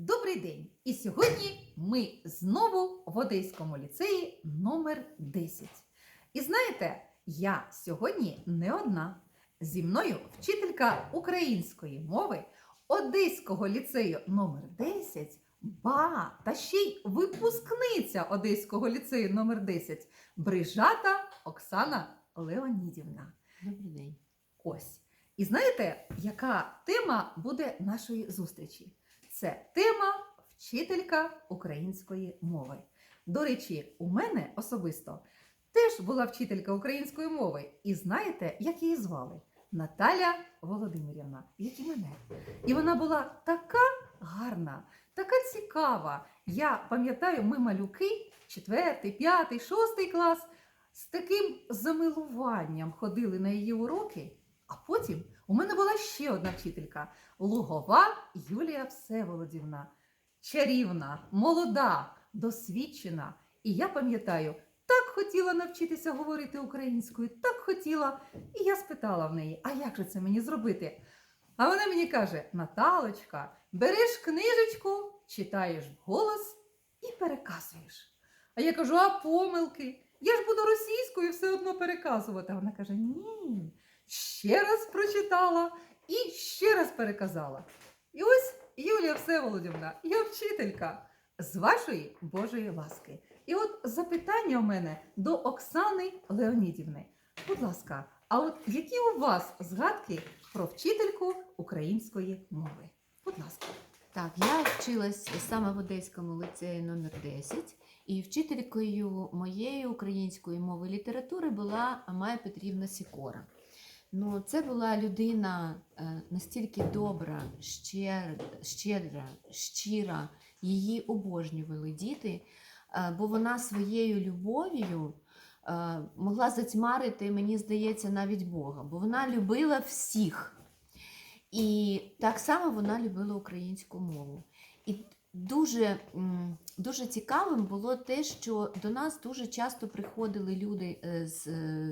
Добрий день! І сьогодні ми знову в Одеському ліцеї номер 10. І знаєте, я сьогодні не одна. Зі мною вчителька української мови Одеського ліцею номер 10, ба, та ще й випускниця Одеського ліцею номер 10 Брижата Оксана Леонідівна. Добрий день. Ось. І знаєте, яка тема буде нашої зустрічі? Це тема вчителька української мови. До речі, у мене особисто теж була вчителька української мови. І знаєте, як її звали? Наталя Володимирівна, як і мене. І вона була така гарна, така цікава. Я пам'ятаю, ми малюки, 4, 5, 6 клас, з таким замилуванням ходили на її уроки. А потім у мене була ще одна вчителька Лугова Юлія Всеволодівна. Чарівна, молода, досвідчена. І я пам'ятаю, так хотіла навчитися говорити українською, так хотіла. І я спитала в неї, а як же це мені зробити? А вона мені каже: Наталочка, береш книжечку, читаєш вголос і переказуєш. А я кажу, а помилки? Я ж буду російською все одно переказувати. А вона каже: Ні, ще раз прочитала і ще раз переказала. І ось Юлія Всеволодівна, я вчителька з вашої Божої ласки. І от запитання у мене до Оксани Леонідівни. Будь ласка, а от які у вас згадки про вчительку української мови? Будь ласка. Так, я вчилась саме в Одеському ліцеї номер 10 і вчителькою моєї української мови і літератури була Майя Петрівна Сікора. Ну, це була людина е, настільки добра, щедра, щира, її обожнювали діти, е, бо вона своєю любов'ю е, могла затьмарити, мені здається, навіть Бога, бо вона любила всіх. І так само вона любила українську мову. І дуже, дуже цікавим було те, що до нас дуже часто приходили люди е, з,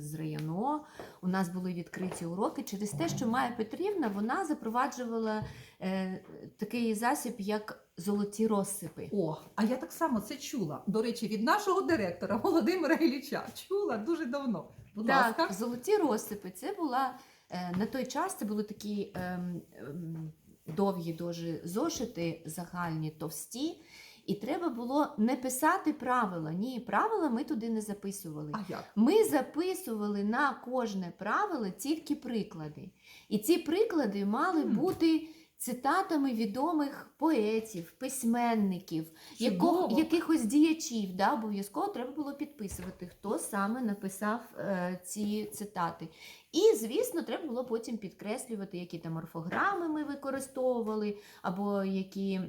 з району. У нас були відкриті уроки через те, що Майя Петрівна вона запроваджувала е, такий засіб, як золоті розсипи. О, а я так само це чула. До речі, від нашого директора Володимира Ілліча. Чула дуже давно. Будь Так, ласка. золоті розсипи. Це була е, на той час це були такі ем, ем, довгі дуже зошити, загальні, товсті. І треба було не писати правила. Ні, правила ми туди не записували. А як? Ми записували на кожне правило тільки приклади. І ці приклади мали Хм. бути цитатами відомих поетів, письменників, якого, якихось діячів. Да, обов'язково треба було підписувати, хто саме написав е, ці цитати. І, звісно, треба було потім підкреслювати, які там орфограми ми використовували, або які,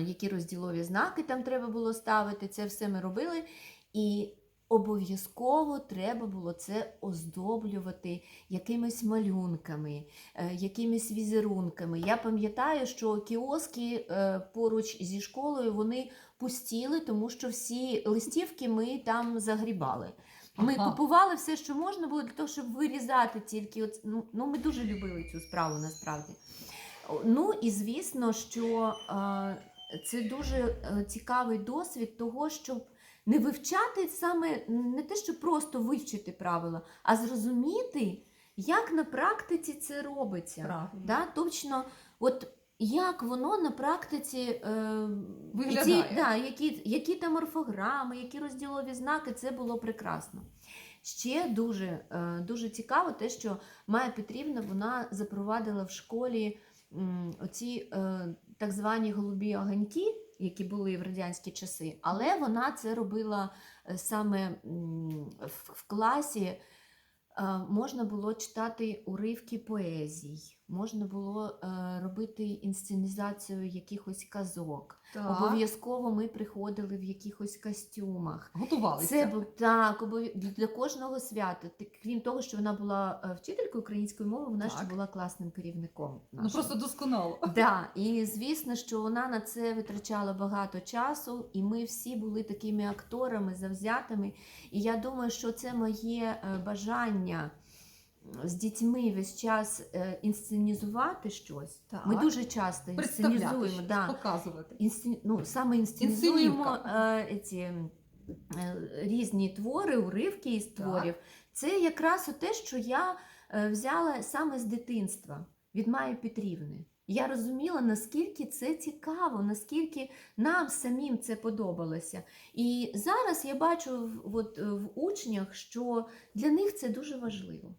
які розділові знаки там треба було ставити. Це все ми робили. І обов'язково треба було це оздоблювати якимись малюнками, е, якимись візерунками. Я пам'ятаю, що кіоски е, поруч зі школою вони пустіли, тому що всі листівки ми там загрібали. Ми Ага. купували все, що можна було для того, щоб вирізати тільки. От, ну, ну, ми дуже любили цю справу насправді. Ну і звісно, що е, це дуже е, цікавий досвід того, щоб не вивчати саме не те, щоб просто вивчити правила, а зрозуміти, як на практиці це робиться. Правильно. Да? Точно, от як воно на практиці е, Виглядає. Ці, да, які, які там орфограми, які розділові знаки, це було прекрасно. Ще дуже, е, дуже цікаво те, що Майя Петрівна вона запровадила в школі оці е, так звані голубі огоньки, які були в радянські часи, але вона це робила е, саме в, класі. е, Можна було читати уривки поезій, можна було е, робити інсценізацію якихось казок. Так. Обов'язково ми приходили в якихось костюмах. Готувалися. Це був так, для кожного свята. Крім того, що вона була е, вчителькою української мови, вона ще була класним керівником. Ну просто досконало. Да, і звісно, що вона на це витрачала багато часу, і ми всі були такими акторами завзятими. І я думаю, що це моє е, бажання з дітьми весь час е, інсценізувати щось. Так. Ми дуже часто Представляти, інсценізуємо. щось, Да. показувати. Інсцен... ну, саме інсценізуємо е, ці, е, різні твори, уривки із творів. Це якраз те, що я е, взяла саме з дитинства від Майї Петрівни. Я розуміла, наскільки це цікаво, наскільки нам самим це подобалося. І зараз я бачу в, от, е, в учнях, що для них це дуже важливо.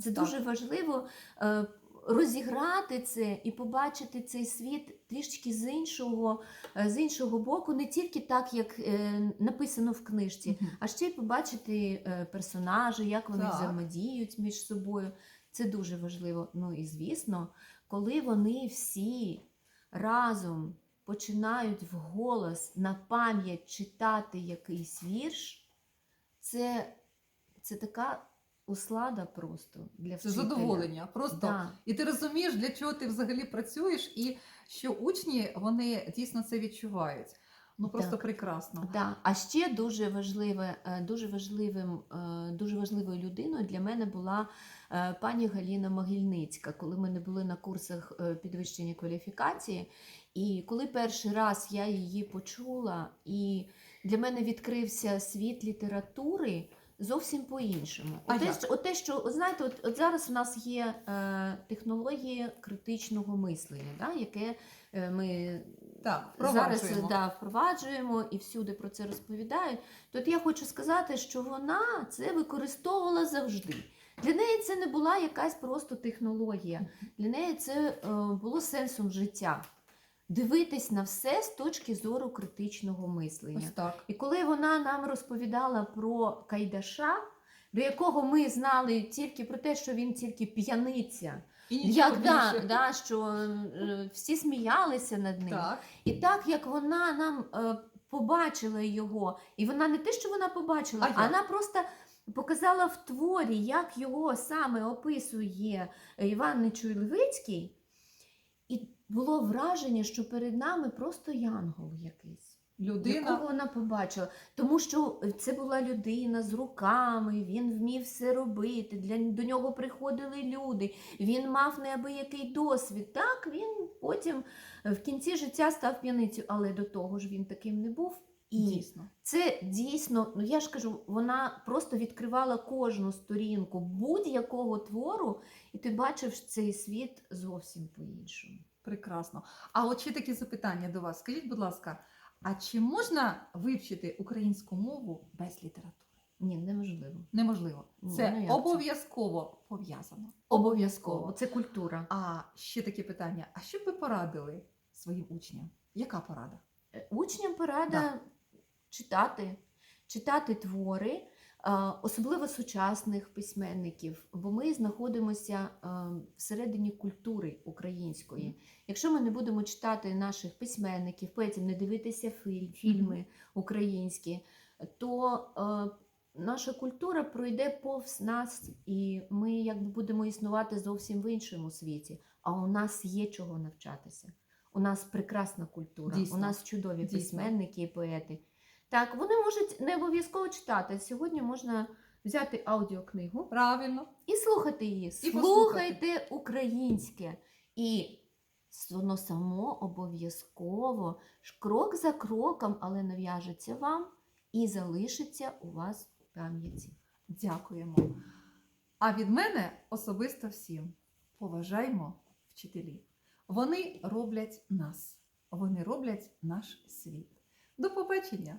Це Так. дуже важливо е, розіграти це і побачити цей світ трішки з іншого, е, з іншого боку, не тільки так, як е, написано в книжці, а ще й побачити персонажі, як вони Так. взаємодіють між собою. Це дуже важливо. Ну і звісно, коли вони всі разом починають вголос на пам'ять читати якийсь вірш, це, це така услада просто для Це задоволення. Просто Да. і ти розумієш, для чого ти взагалі працюєш, і що учні вони дійсно це відчувають. Ну просто Так. прекрасно. Да. А ще дуже важливе, е, дуже важливим, е, дуже важливою людиною для мене була е, пані Галіна Могильницька, коли ми не були на курсах підвищення кваліфікації. І коли перший раз я її почула, і для мене відкрився світ літератури. Зовсім по-іншому. А як? що- оте, що от знаєте, от, от зараз у нас є е, технології критичного мислення, да, яке е, ми Так, зараз да, впроваджуємо і всюди про це розповідають. То от я хочу сказати, що вона це використовувала завжди. Для неї це не була якась просто технологія. Для неї це е, було сенсом життя. Дивитись на все з точки зору критичного мислення. Ось так. І коли вона нам розповідала про Кайдаша, до якого ми знали тільки про те, що він тільки п'яниця, як да, да, що е, всі сміялися над ним. Так. І так як вона нам е, побачила його, і вона не те, що вона побачила, А а вона просто показала в творі, як його саме описує Іван Нечуй Левицький, і було враження, що перед нами просто янгол якийсь. Людина. Якого вона побачила? Тому що це була людина з руками, він вмів все робити. Для до нього приходили люди. Він мав неабиякий досвід. Так він потім е, в кінці життя став п'яницею, але до того ж він таким не був. І Дійсно. це дійсно, ну я ж кажу, вона просто відкривала кожну сторінку будь-якого твору, і ти бачив цей світ зовсім по-іншому. Прекрасно. А от ще такі запитання до вас. Скажіть, будь ласка, а чи можна вивчити українську мову без літератури? Ні, неможливо. Неможливо. Це ну, як це? обов'язково пов'язано. Обов'язково. Це культура. А ще таке питання: а що б ви порадили своїм учням? Яка порада? Е, Учням порада Да. читати, читати твори, особливо сучасних письменників, бо ми знаходимося всередині культури української. Якщо ми не будемо читати наших письменників, поетів, не дивитися фільми українські, то наша культура пройде повз нас, і ми якби будемо існувати зовсім в іншому світі. А у нас є чого навчатися. У нас прекрасна культура, Дійсно. у нас чудові Дійсно. письменники і поети. Так, вони можуть не обов'язково читати. Сьогодні можна взяти аудіокнигу Правильно. і слухати її. Слухайте українське. І воно само обов'язково, крок за кроком, але нав'яжеться вам і залишиться у вас у пам'яті. Дякуємо. А від мене особисто всім поважаємо вчителів. Вони роблять нас, вони роблять наш світ. До побачення,